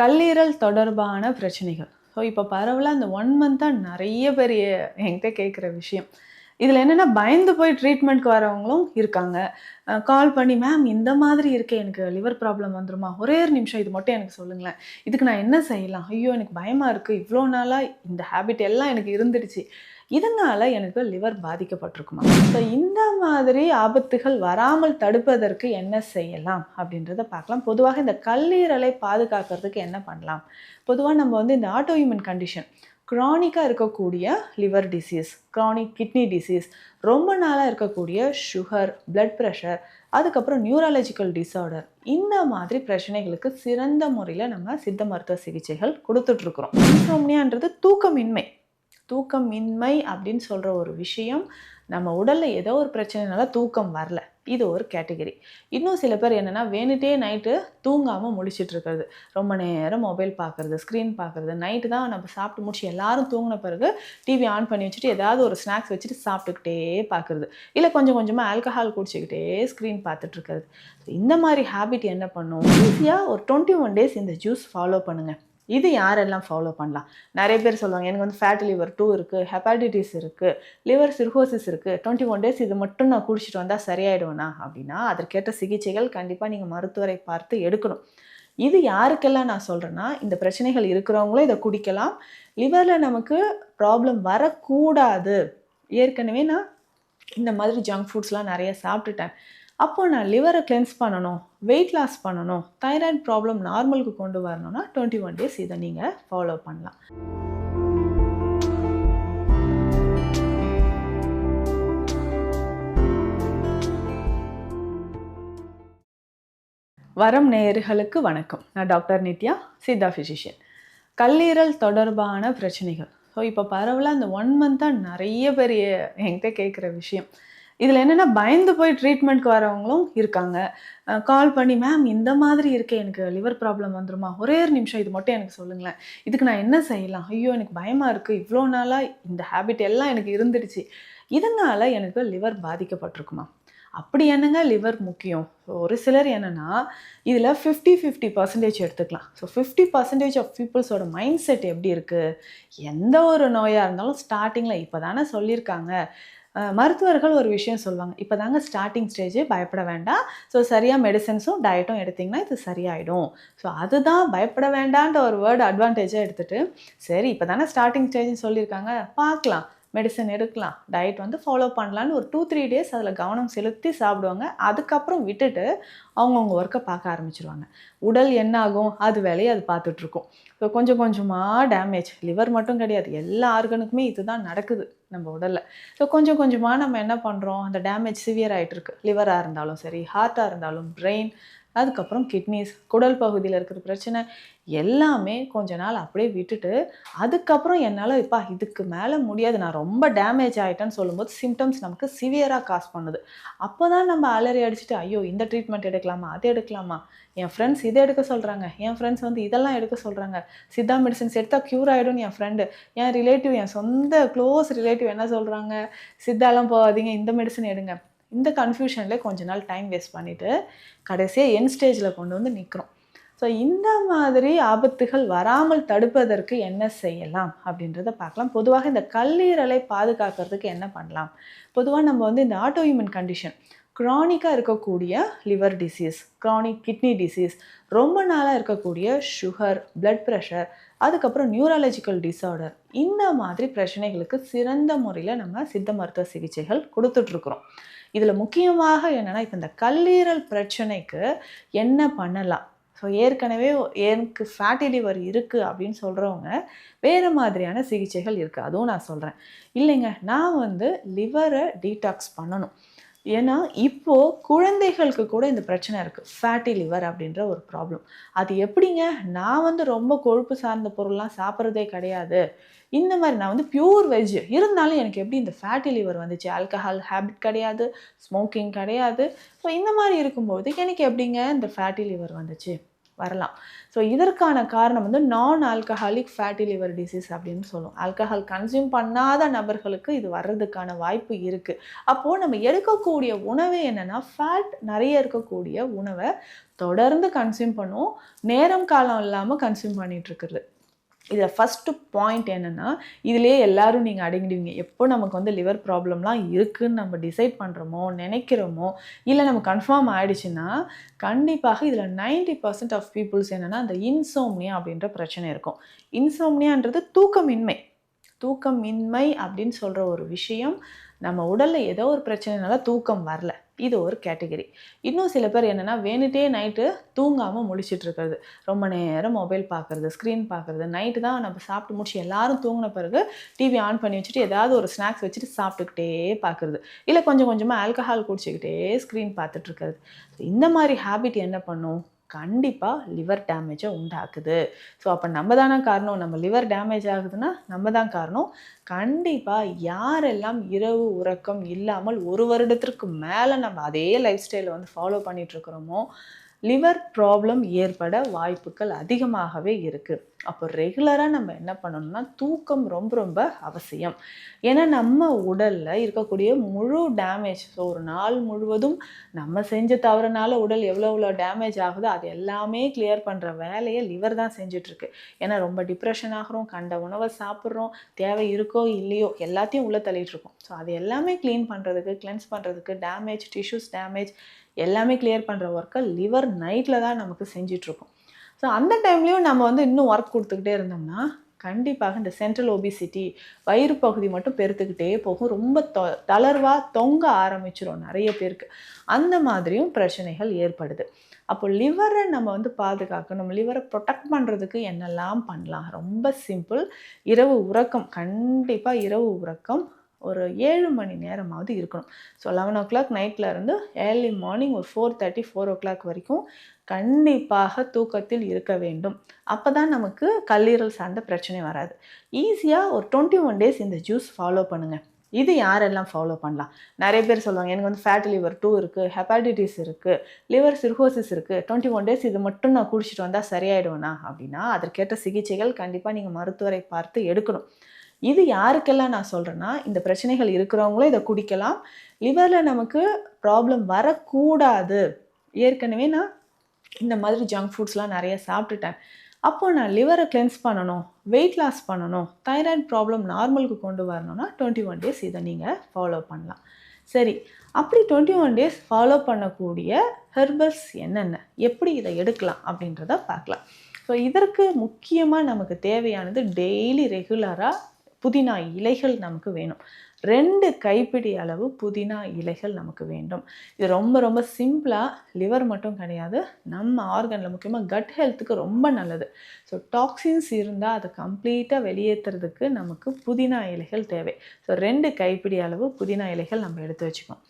கல்லீரல் தொடர்பான பிரச்சனைகள். ஸோ இப்போ பரவலாக அந்த ஒன் மந்த்தாக நிறைய பேர் என்கிட்ட கேட்குற விஷயம். இதில் என்னென்னா பயந்து போய் ட்ரீட்மெண்ட்க்கு வரவங்களும் இருக்காங்க. கால் பண்ணி மேம் இந்த மாதிரி இருக்கே எனக்கு லிவர் ப்ராப்ளம் வந்துருமா? ஒரே ஒரு நிமிஷம் இது மட்டும் எனக்கு சொல்லுங்களேன். இதுக்கு நான் என்ன செய்யலாம்? ஐயோ எனக்கு பயமாக இருக்குது இவ்வளோ நாளாக இந்த ஹேபிட் எல்லாம் எனக்கு இருந்துடுச்சு. இதனால் எனக்கு லிவர் பாதிக்கப்பட்டிருக்குமா? ஸோ இந்த மாதிரி ஆபத்துகள் வராமல் தடுப்பதற்கு என்ன செய்யலாம் அப்படின்றத பார்க்கலாம். பொதுவாக இந்த கல்லீரலை பாதுகாக்கிறதுக்கு என்ன பண்ணலாம்? பொதுவாக நம்ம வந்து இந்த ஆட்டோ ஹியூமன் கண்டிஷன் க்ரானிக்காக இருக்கக்கூடிய liver disease chronic kidney disease ரொம்ப நாளாக இருக்கக்கூடிய சுகர் பிளட் ப்ரெஷர் அதுக்கப்புறம் நியூராலஜிக்கல் டிஸார்டர் இந்த மாதிரி பிரச்சனைகளுக்கு சிறந்த முறையில் நம்ம சித்த மருத்துவ சிகிச்சைகள் கொடுத்துட்ருக்குறோம் இன்சோம்னியான்றது தூக்கமின்மை. தூக்கமின்மை அப்படின்னு சொல்கிற ஒரு விஷயம் நம்ம உடலில் ஏதோ ஒரு பிரச்சனைனால தூக்கம் வரல. இது ஒரு கேட்டகரி. இன்னும் சில பேர் என்னென்னா வேணுட்டே நைட்டு தூங்காமல் முழிச்சிட்டு இருக்கிறது. ரொம்ப நேரம் மொபைல் பார்க்குறது ஸ்க்ரீன் பார்க்குறது நைட்டு தான் நம்ம சாப்பிட்டு முடிச்சு எல்லாரும் தூங்கின பிறகு டிவி ஆன் பண்ணி வச்சுட்டு ஏதாவது ஒரு ஸ்நாக்ஸ் வச்சுட்டு சாப்பிட்டுக்கிட்டே பார்க்குறது இல்லை கொஞ்சம் கொஞ்சமாக ஆல்கஹால் குடிச்சிக்கிட்டே ஸ்க்ரீன் பார்த்துட்டு இருக்கிறது. இந்த மாதிரி ஹேபிட் என்ன பண்ணும்? ஈஸியாக ஒரு டுவெண்ட்டி ஒன் டேஸ் இந்த ஜூஸ் ஃபாலோ பண்ணுங்கள் இது யாரெல்லாம் ஃபாலோ பண்ணலாம்? நிறைய பேர் சொல்லுவாங்க எனக்கு வந்து ஃபேட் லிவர் டூ இருக்குது ஹெப்பாட்டிட்டிஸ் இருக்குது லிவர் சிர்கோசிஸ் இருக்குது டுவெண்ட்டி ஒன் டேஸ் இது மட்டும் நான் குடிச்சிட்டு வந்தால் சரியாயிடுவேனா அப்படின்னா அதற்கேற்ற சிகிச்சைகள் கண்டிப்பாக நீங்கள் மருத்துவரை பார்த்து எடுக்கணும். இது யாருக்கெல்லாம் நான் சொல்கிறேன்னா இந்த பிரச்சனைகள் இருக்கிறவங்களும் இதை குடிக்கலாம். லிவரில் நமக்கு ப்ராப்ளம் வரக்கூடாது. ஏற்கனவே நான் இந்த மாதிரி ஜங்க் ஃபுட்ஸ்லாம் நிறைய சாப்பிட்டுட்டேன். அப்போ நான் லிவரை கிளென்ஸ் பண்ணணும் வெயிட் லாஸ் பண்ணணும் தைராய்டு ப்ராப்ளம் நார்மலுக்கு கொண்டு வரணும்னா டுவெண்ட்டி ஒன் டேஸ் இதை நீங்கள் ஃபாலோ பண்ணலாம். வரம் நேயர்களுக்கு வணக்கம். நான் டாக்டர் நித்யா சித்தா ஃபிசிஷியன் கல்லீரல் தொடர்பான பிரச்சனைகள். ஸோ இப்போ பரவலாக அந்த ஒன் மந்த்தாக நிறைய பேர் என்கிட்ட கேட்குற விஷயம். இதில் என்னென்னா பயந்து போய் ட்ரீட்மெண்ட்க்கு வரவங்களும் இருக்காங்க. கால் பண்ணி மேம் இந்த மாதிரி இருக்கே எனக்கு லிவர் ப்ராப்ளம் வந்துருமா? ஒரே ஒரு நிமிஷம் இது மட்டும் எனக்கு சொல்லுங்களேன். இதுக்கு நான் என்ன செய்யலாம்? ஐயோ எனக்கு பயமாக இருக்குது இவ்வளோ நாளாக இந்த ஹேபிட் எல்லாம் எனக்கு இருந்துடுச்சு. இதனால் எனக்கு லிவர் பாதிக்கப்பட்டிருக்குமா? அப்படி என்னங்க லிவர் முக்கியம்? ஒரு சிலர் என்னென்னா இதில் ஃபிஃப்டி ஃபிஃப்டி பர்சன்டேஜ் எடுத்துக்கலாம். ஸோ ஃபிஃப்டி பர்சன்டேஜ் ஆஃப் பீப்புள்ஸோட மைண்ட் செட் எப்படி இருக்குது எந்த ஒரு நோயாக இருந்தாலும் ஸ்டார்டிங்கில் இப்போ தானே சொல்லியிருக்காங்க. மருத்துவர்கள் ஒரு விஷயம் சொல்லுவாங்க. இப்போ தாங்க ஸ்டார்டிங் ஸ்டேஜே பயப்பட வேண்டாம். ஸோ சரியாக மெடிசன்ஸும் டயட்டும் எடுத்திங்கன்னா இது சரியாயிடும். ஸோ அதுதான் பயப்பட வேண்டான்ற ஒரு வேர்டு அட்வான்டேஜாக எடுத்துகிட்டு சரி இப்போ தானே ஸ்டார்டிங் ஸ்டேஜ்னு சொல்லியிருக்காங்க. பார்க்கலாம். மெடிசன் எடுக்கலாம். டயட் வந்து ஃபாலோ பண்ணலான்னு ஒரு டூ த்ரீ டேஸ் அதில் கவனம் செலுத்தி சாப்பிடுவாங்க. அதுக்கப்புறம் விட்டுட்டு அவங்கவுங்க ஒர்க்கை பார்க்க ஆரம்பிச்சிருவாங்க. உடல் என்ன ஆகும் அது வேலையை அது பார்த்துட்ருக்கும். ஸோ கொஞ்சம் கொஞ்சமாக டேமேஜ் லிவர் மட்டும் கிடையாது. எல்லா ஆர்கனுக்குமே இதுதான் நடக்குது நம்ம உடலில். ஸோ கொஞ்சம் கொஞ்சமாக நம்ம என்ன பண்ணுறோம் அந்த டேமேஜ் சிவியர் ஆகிட்டு இருக்கு லிவராக இருந்தாலும் சரி ஹார்ட்டாக இருந்தாலும் பிரெயின் அதுக்கப்புறம் கிட்னிஸ் குடல் பகுதியில் இருக்கிற பிரச்சனை எல்லாமே கொஞ்ச நாள் அப்படியே விட்டுட்டு அதுக்கப்புறம் என்னால் இப்போ இதுக்கு மேலே முடியாது. நான் ரொம்ப டேமேஜ் ஆகிட்டேன்னு சொல்லும்போது சிம்டம்ஸ் நமக்கு சிவியராக காஸ் பண்ணுது. அப்போ தான் நம்ம அலறி அடிச்சுட்டு ஐயோ இந்த ட்ரீட்மெண்ட் எடுக்கலாமா அது எடுக்கலாமா? என் ஃப்ரெண்ட்ஸ் இதை எடுக்க சொல்கிறாங்க என் ஃப்ரெண்ட்ஸ் வந்து இதெல்லாம் எடுக்க சொல்கிறாங்க சித்தா மெடிசன்ஸ் எடுத்தால் க்யூர் ஆகிடும்னு என் ஃப்ரெண்டு என் ரிலேட்டிவ் என் சொந்த க்ளோஸ் ரிலேட்டிவ் என்ன சொல்கிறாங்க சித்தாலாம் போகாதீங்க இந்த மெடிசன் எடுங்க. இந்த கன்ஃபியூஷன்லேயே கொஞ்ச நாள் டைம் வேஸ்ட் பண்ணிவிட்டு கடைசியாக என் ஸ்டேஜில் கொண்டு வந்து நிற்கிறோம் ஸோ இந்த மாதிரி ஆபத்துகள் வராமல் தடுப்பதற்கு என்ன செய்யலாம் அப்படின்றத பார்க்கலாம். பொதுவாக இந்த கல்லீரலை பாதுகாக்கிறதுக்கு என்ன பண்ணலாம்? பொதுவாக நம்ம வந்து இந்த ஆட்டோ ஹியூமன் கண்டிஷன் க்ரானிக்காக இருக்கக்கூடிய liver disease chronic kidney disease ரொம்ப நாளாக இருக்கக்கூடிய சுகர் பிளட் ப்ரெஷர் அதுக்கப்புறம் நியூராலஜிக்கல் டிஸார்டர் இந்த மாதிரி பிரச்சனைகளுக்கு சிறந்த முறையில் நம்ம சித்த மருத்துவ சிகிச்சைகள் கொடுத்துட்ருக்குறோம் இதில் முக்கியமாக என்னென்னா இப்போ இந்த கல்லீரல் பிரச்சனைக்கு என்ன பண்ணலாம்? ஸோ ஏற்கனவே எனக்கு ஃபேட்டி லிவர் இருக்குது அப்படின்னு சொல்கிறவங்க வேறு மாதிரியான சிகிச்சைகள் இருக்குது அதுவும் நான் சொல்கிறேன் இல்லைங்க நான் வந்து லிவரை டீடாக்ஸ் பண்ணணும். ஏன்னா இப்போது குழந்தைகளுக்கு கூட இந்த பிரச்சனை இருக்குது ஃபேட்டி லிவர் அப்படின்ற ஒரு ப்ராப்ளம் அது எப்படிங்க? நான் வந்து ரொம்ப கொழுப்பு சார்ந்த பொருள்லாம் சாப்பிட்றதே கிடையாது. இந்த மாதிரி நான் வந்து பியூர் வெஜ் இருந்தாலும் எனக்கு எப்படி இந்த ஃபேட்டி லிவர் வந்துச்சு? ஆல்கஹால் ஹேபிட் கிடையாது. ஸ்மோக்கிங் கிடையாது. ஸோ இந்த மாதிரி இருக்கும்போது எனக்கு எப்படிங்க இந்த ஃபேட்டி லிவர் வந்துச்சு? வரலாம். ஸோ இதற்கான காரணம் வந்து நான் ஆல்கஹாலிக் ஃபேட்டி லிவர் டிசீஸ் அப்படின்னு சொல்லுவோம். ஆல்கஹால் கன்சியூம் பண்ணாத நபர்களுக்கு இது வர்றதுக்கான வாய்ப்பு இருக்குது அப்போது நம்ம எடுக்கக்கூடிய உணவு என்னென்னா ஃபேட் நிறைய இருக்கக்கூடிய உணவை தொடர்ந்து கன்சியூம் பண்ணுவோம். நேரம் காலம் இல்லாமல் கன்சியூம் பண்ணிட்டு இதில் ஃபஸ்ட்டு பாயிண்ட் என்னென்னா இதிலே எல்லாரும் நீங்கள் அடங்கிடுவீங்க. எப்போ நமக்கு வந்து லிவர் ப்ராப்ளம்லாம் இருக்குன்னு நம்ம டிசைட் பண்ணுறோமோ நினைக்கிறோமோ இல்லை நம்ம கன்ஃபார்ம் ஆகிடுச்சுன்னா கண்டிப்பாக இதில் நைன்டி பர்சன்ட் ஆஃப் பீப்புள்ஸ் என்னென்னா அந்த இன்சோம்னியா அப்படின்ற பிரச்சனை இருக்கும். இன்சோம்னியான்றது தூக்கமின்மை. தூக்கமின்மை அப்படின்னு சொல்கிற ஒரு விஷயம் நம்ம உடலில் ஏதோ ஒரு பிரச்சனைனால தூக்கம் வரல. இது ஒரு கேட்டகரி. இன்னும் சில பேர் என்னென்னா வேணுட்டே நைட்டு தூங்காமல் முழிச்சிட்டு இருக்கிறது ரொம்ப நேரம் மொபைல் பார்க்குறது ஸ்க்ரீன் பார்க்குறது நைட்டு தான் நம்ம சாப்பிட்டு முடிச்சு எல்லாரும் தூங்கின பிறகு டிவி ஆன் பண்ணி வச்சுட்டு ஏதாவது ஒரு ஸ்நாக்ஸ் வச்சுட்டு சாப்பிட்டுக்கிட்டே பார்க்குறது இல்லை கொஞ்சம் கொஞ்சமாக ஆல்கஹால் குடிச்சிக்கிட்டே ஸ்க்ரீன் பார்த்துட்டு இருக்கிறது இந்த மாதிரி ஹேபிட் என்ன பண்ணும்? கண்டிப்பாக லிவர் டேமேஜை உண்டாக்குது. ஸோ அப்போ நம்ம தானே காரணம்? நம்ம லிவர் டேமேஜ் ஆகுதுன்னா நம்ம தான் காரணம். கண்டிப்பாக யாரெல்லாம் இரவு உறக்கம் இல்லாமல் ஒரு வருடத்திற்கு மேலே நம்ம அதே லைஃப் ஸ்டைலை வந்து ஃபாலோ பண்ணிகிட்ருக்குறோமோ லிவர் ப்ராப்ளம் ஏற்பட வாய்ப்புகள் அதிகமாகவே இருக்குது அப்போ ரெகுலராக நம்ம என்ன பண்ணணும்னா தூக்கம் ரொம்ப ரொம்ப அவசியம். ஏன்னா நம்ம உடலில் இருக்கக்கூடிய முழு டேமேஜ் ஸோ ஒரு நாள் முழுவதும் நம்ம செஞ்ச தவறுனால உடல் எவ்வளோ எவ்வளோ டேமேஜ் ஆகுதோ அது எல்லாமே கிளியர் பண்ணுற வேலையை லிவர் தான் செஞ்சிட்ருக்கு. ஏன்னா ரொம்ப டிப்ரெஷன் ஆகிறோம் கண்ட உணவை சாப்பிட்றோம் தேவை இருக்கோ இல்லையோ எல்லாத்தையும் உள்ளே தள்ளிட்டுருக்கோம் ஸோ அது எல்லாமே க்ளீன் பண்ணுறதுக்கு கிளென்ஸ் பண்ணுறதுக்கு டேமேஜ் டிஷ்யூஸ் டேமேஜ் எல்லாமே கிளியர் பண்ணுற ஒர்க்கை லிவர் நைட்டில் தான் நமக்கு செஞ்சிட்ருக்கோம் ஸோ அந்த டைம்லேயும் நம்ம வந்து இன்னும் ஒர்க் கொடுத்துக்கிட்டே இருந்தோம்னா கண்டிப்பாக இந்த சென்ட்ரல் ஒபிசிட்டி வயிறு பகுதி மட்டும் பெருத்துக்கிட்டே போகும். ரொம்ப தொ தளர்வாக தொங்க ஆரம்பிச்சிரும் நிறைய பேருக்கு. அந்த மாதிரியும் பிரச்சனைகள் ஏற்படுது. அப்போ லிவரை நம்ம வந்து பாதுகாக்கணும். லிவரை ப்ரொடெக்ட் பண்ணுறதுக்கு என்னெல்லாம் பண்ணலாம்? ரொம்ப சிம்பிள் இரவு உறக்கம். கண்டிப்பாக இரவு உறக்கம். ஒரு ஏழு மணி நேரமாவது இருக்கணும். ஸோ லெவன் ஓ கிளாக் நைட்டில் இருந்து ஏர்லி மார்னிங் ஒரு four thirty four o'clock வரைக்கும் கண்டிப்பாக தூக்கத்தில் இருக்க வேண்டும். அப்போ தான் நமக்கு கல்லீரல் சார்ந்த பிரச்சனை வராது. ஈஸியாக ஒரு டுவெண்ட்டி ஒன் டேஸ் இந்த ஜூஸ் ஃபாலோ பண்ணுங்கள் இது யாரெல்லாம் ஃபாலோ பண்ணலாம்? நிறைய பேர் சொல்லுவாங்க எனக்கு வந்து ஃபேட் லிவர் டூ இருக்குது ஹெப்பாட்டிட்டிஸ் இருக்குது லிவர் சிர்கோசிஸ் இருக்குது டுவெண்ட்டி ஒன் டேஸ் இது மட்டும் நான் குடிச்சிட்டு வந்தால் சரியாயிடுவேனா? அப்படின்னா அதற்கேற்ற சிகிச்சைகள் கண்டிப்பாக நீங்கள் மருத்துவரை பார்த்து எடுக்கணும். இது யாருக்கெல்லாம் நான் சொல்கிறேன்னா இந்த பிரச்சனைகள் இருக்கிறவங்களும் இதை குடிக்கலாம். லிவரில் நமக்கு ப்ராப்ளம் வரக்கூடாது. ஏற்கனவே நான் இந்த மாதிரி ஜங்க் ஃபுட்ஸ்லாம் நிறைய சாப்பிட்டுட்டேன். அப்போது நான் லிவரை கிளென்ஸ் பண்ணணும் வெயிட் லாஸ் பண்ணணும் தைராய்டு ப்ராப்ளம் நார்மலுக்கு கொண்டு வரணும்னா டுவெண்ட்டி ஒன் டேஸ் இதை நீங்கள் ஃபாலோ பண்ணலாம். சரி அப்படி டுவெண்ட்டி ஒன் டேஸ் ஃபாலோ பண்ணக்கூடிய ஹெர்பல்ஸ் என்னென்ன? எப்படி இதை எடுக்கலாம் அப்படின்றத பார்க்கலாம். ஸோ இதற்கு முக்கியமாக நமக்கு தேவையானது டெய்லி ரெகுலராக புதினா இலைகள் நமக்கு வேணும். ரெண்டு கைப்பிடி அளவு புதினா இலைகள் நமக்கு வேண்டும். இது ரொம்ப ரொம்ப சிம்பிளாக லிவர் மட்டும் கிடையாது நம்ம ஆர்கனில் முக்கியமாக கட் ஹெல்த்துக்கு ரொம்ப நல்லது. ஸோ டாக்ஸின்ஸ் இருந்தால் அதை கம்ப்ளீட்டாக வெளியேற்றுறதுக்கு நமக்கு புதினா இலைகள் தேவை. ஸோ ரெண்டு கைப்பிடி அளவு புதினா இலைகள் நம்ம எடுத்து வச்சுக்கோம்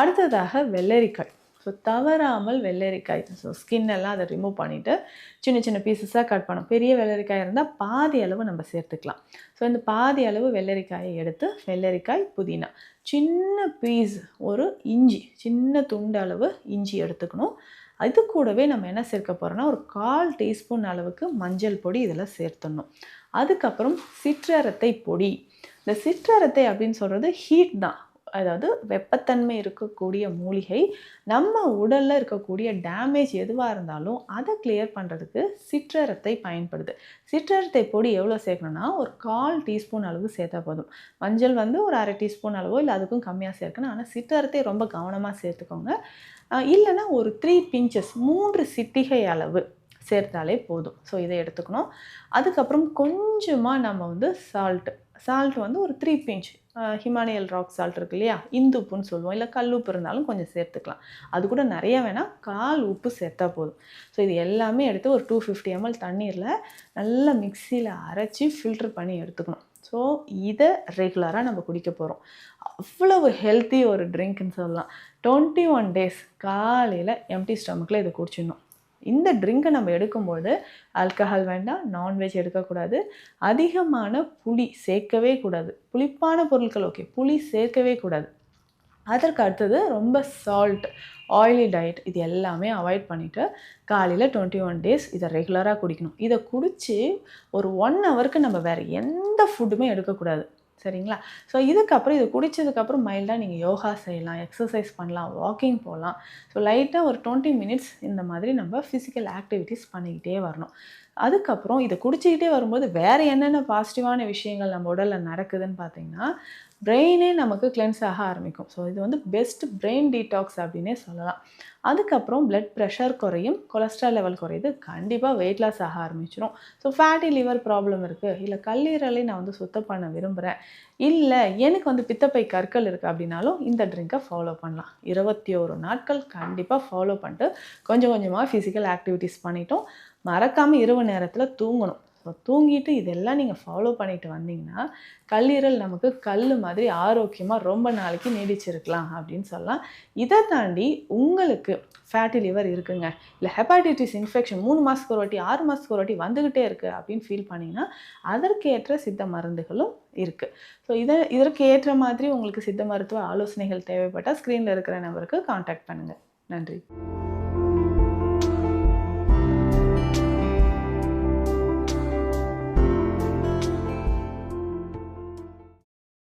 அடுத்ததாக வெள்ளரிக்காய். ஸோ தவறாமல் வெள்ளரிக்காய் ஸோ ஸ்கின் எல்லாம் அதை ரிமூவ் பண்ணிவிட்டு சின்ன சின்ன பீசஸாக கட் பண்ணோம் பெரிய வெள்ளரிக்காய் இருந்தால் பாதி அளவு நம்ம சேர்த்துக்கலாம். ஸோ இந்த பாதி அளவு வெள்ளரிக்காயை எடுத்து வெள்ளரிக்காய் புதினா. சின்ன பீஸ் ஒரு இஞ்சி சின்ன துண்டு அளவு இஞ்சி எடுத்துக்கணும். அது கூடவே நம்ம என்ன சேர்க்க போகிறோம்னா ஒரு கால் டீஸ்பூன் அளவுக்கு மஞ்சள் பொடி இதில் சேர்த்துடணும். அதுக்கப்புறம் சிற்றரத்தை பொடி. இந்த சிற்றரத்தை அப்படின்னு சொல்கிறது ஹீட் தான். அதாவது வெப்பத்தன்மை இருக்கக்கூடிய மூலிகை நம்ம உடலில் இருக்கக்கூடிய டேமேஜ் எதுவாக இருந்தாலும் அதை கிளியர் பண்ணுறதுக்கு சிற்றரத்தை பயன்படுது. சிற்றரத்தை பொடி எவ்வளோ சேர்க்கணும்னா ஒரு கால் டீஸ்பூன் அளவு சேர்த்தா போதும். மஞ்சள் வந்து ஒரு அரை டீஸ்பூன் அளவோ இல்லை அதுக்கும் கம்மியாக சேர்க்கணும். ஆனால் சிற்றரத்தை ரொம்ப கவனமாக சேர்த்துக்கோங்க. இல்லைன்னா ஒரு த்ரீ பிஞ்சஸ் மூன்று சிட்டிகை அளவு சேர்த்தாலே போதும். ஸோ இதை எடுத்துக்கணும். அதுக்கப்புறம் கொஞ்சமாக நம்ம வந்து சால்ட்டு சால்ட் வந்து ஒரு three pinch Himalayan rock salt இருக்கு இல்லையா? இந்து உப்புன்னு சொல்லுவோம். இல்லை கல் உப்பு இருந்தாலும் கொஞ்சம் சேர்த்துக்கலாம். அது கூட நிறைய வேணால் கால் உப்பு சேர்த்தா போதும். ஸோ இது எல்லாமே எடுத்து ஒரு டூ ஃபிஃப்டி எம்எல் தண்ணீரில் நல்லா மிக்சியில் அரைச்சி ஃபில்டர் பண்ணி எடுத்துக்கணும். ஸோ இதை ரெகுலராக நம்ம குடிக்க போகிறோம் அவ்வளவு ஹெல்த்தி ஒரு ட்ரிங்க்னு சொல்லலாம். டுவெண்ட்டி ஒன் டேஸ் காலையில் எம்டி ஸ்டமக்கில் இதை குடிச்சிடணும். இந்த ட்ரிங்கை நம்ம எடுக்கும்போது ஆல்கஹால் வேண்டாம் நான்வெஜ் எடுக்கக்கூடாது. அதிகமான புளி சேர்க்கவே கூடாது. புளிப்பான பொருட்கள் ஓகே புளி சேர்க்கவே கூடாது. அதற்கு அடுத்தது ரொம்ப சால்ட் ஆயிலி டயட் இது எல்லாமே அவாய்ட் பண்ணிவிட்டு காலையில் டுவெண்ட்டி ஒன் டேஸ் இதை ரெகுலராக குடிக்கணும். இதை குடித்து ஒரு ஒன் ஹவருக்கு நம்ம வேறு எந்த ஃபுட்டுமே எடுக்கக்கூடாது. சரிங்களா? ஸோ இதுக்கப்புறம் இது குடித்ததுக்கப்புறம் மைல்டாக நீங்கள் யோகா செய்யலாம் எக்ஸசைஸ் பண்ணலாம் வாக்கிங் போகலாம் ஸோ லைட்டாக ஒரு டுவெண்ட்டி மினிட்ஸ் இந்த மாதிரி நம்ம ஃபிசிக்கல் ஆக்டிவிட்டீஸ் பண்ணிக்கிட்டே வரணும். அதுக்கப்புறம் இதை குடிச்சிக்கிட்டே வரும்போது வேறு என்னென்ன பாசிட்டிவான விஷயங்கள் நம்ம உடலில் நடக்குதுன்னு பார்த்தீங்கன்னா பிரெயினே நமக்கு கிளென்ஸ் ஆக ஆரம்பிக்கும். ஸோ இது வந்து பெஸ்ட் பிரெயின் டீடாக்ஸ் அப்படின்னே சொல்லலாம். அதுக்கப்புறம் பிளட் ப்ரெஷர் குறையும் கொலஸ்ட்ரால் லெவல் குறையுது கண்டிப்பாக வெயிட் லாஸ் ஆக ஆரம்பிச்சிடும் ஸோ ஃபேட்டி லிவர் ப்ராப்ளம் இருக்குது இல்லை கல்லீரலை நான் வந்து சுத்தம் பண்ண விரும்புகிறேன் இல்லை எனக்கு வந்து பித்தப்பை கற்கள் இருக்குது அப்படின்னாலும் இந்த ட்ரிங்கை ஃபாலோ பண்ணலாம். இருபத்தி ஒரு நாட்கள் கண்டிப்பாக ஃபாலோ பண்ணிட்டு கொஞ்சம் கொஞ்சமாக ஃபிசிக்கல் ஆக்டிவிட்டீஸ் பண்ணிட்டோம். மறக்காமல் இரவு நேரத்தில் தூங்கணும். ஸோ தூங்கிட்டு இதெல்லாம் நீங்கள் ஃபாலோ பண்ணிட்டு வந்தீங்கன்னா கல்லீரல் நமக்கு கல் மாதிரி ஆரோக்கியமாக ரொம்ப நாளைக்கு நீடிச்சிருக்கலாம் அப்படின்னு சொல்லலாம். இதை தாண்டி உங்களுக்கு ஃபேட்டி லிவர் இருக்குங்க. இல்லை ஹெப்பாட்டிட்டிஸ் இன்ஃபெக்ஷன் மூணு மாதத்துக்கு ஒரு வாட்டி ஆறு மாதத்துக்கு ஒரு வாட்டி வந்துக்கிட்டே இருக்குது அப்படின்னு ஃபீல் பண்ணிங்கன்னா அதற்கேற்ற சித்த மருந்துகளும் இருக்குது ஸோ இதை இதற்கு ஏற்ற மாதிரி உங்களுக்கு சித்த மருத்துவ ஆலோசனைகள் தேவைப்பட்டால் ஸ்க்ரீனில் இருக்கிற நம்பருக்கு காண்டாக்ட் பண்ணுங்கள் நன்றி.